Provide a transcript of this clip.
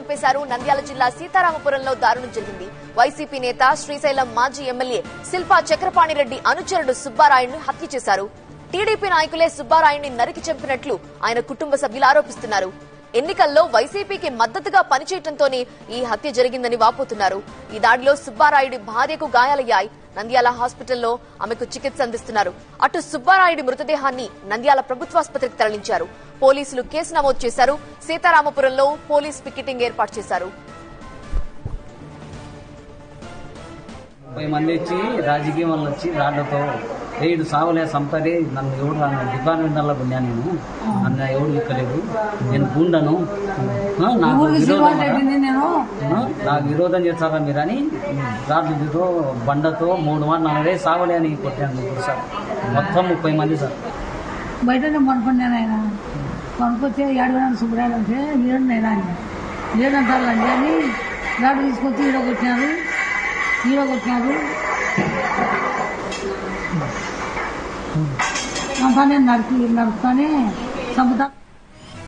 చంపేశారు. నంద్యాల జిల్లా సీతారామపురంలో దారుణం జరిగింది. వైసీపీ నేత శ్రీశైలం మాజీ ఎమ్మెల్యే శిల్పా చక్రపాణిరెడ్డి అనుచరుడు సుబ్బారాయుడిని హత్య చేశారు. టీడీపీ నాయకులే సుబ్బారాయుడిని నరికి చంపినట్లు ఆయన కుటుంబ సభ్యులు ఆరోపిస్తున్నారు. ఎన్నికల్లో వైసీపీకి మద్దతుగా పనిచేయడంతోనే ఈ హత్య జరిగిందని వాపోతున్నారు. ఈ దాడిలో సుబ్బారాయుడి భార్యకు గాయాలయ్యాయి. నంద్యాల హాస్పిటల్లో ఆమెకు చికిత్స అందిస్తున్నారు. అటు సుబ్బారాయుడి మృతదేహాన్ని నంద్యాల ప్రభుత్వాసుపత్రికి తరలించారు. పోలీసులు కేసు నమోదు చేశారు. సీతారామపురంలో పోలీస్ పికెటింగ్ ఏర్పాటు చేశారు. ముప్పై మంది వచ్చి రాజకీయం వాళ్ళు వచ్చి రాళ్ళతో ఏడు సావులే సంపదే నన్ను ఎవడు నన్ను డిపార్ట్మెంట్లో ఉన్నాను నేను? నన్ను ఎవడు ఇక్కలేదు. నేను గుండను. నాకు విరోధం నాకు చేస్తారా మీరని? రాడ్లతో బండతో మూడు మాట నలభై సావులే అని కొట్టాను సార్. మొత్తం ముప్పై మంది సార్. బయటనే పనుకున్నాను ఆయన. పనుకొస్తే ఏడవడానికి శుభ్రాలు అంటే లేడనైనా ఆయన లేడంటారండి అని రాడు తీసుకొచ్చి ఈడ కొట్టినారు. ఈడ కొట్టినారు. అంతానే నరికి నరుకుతానే చంపుతా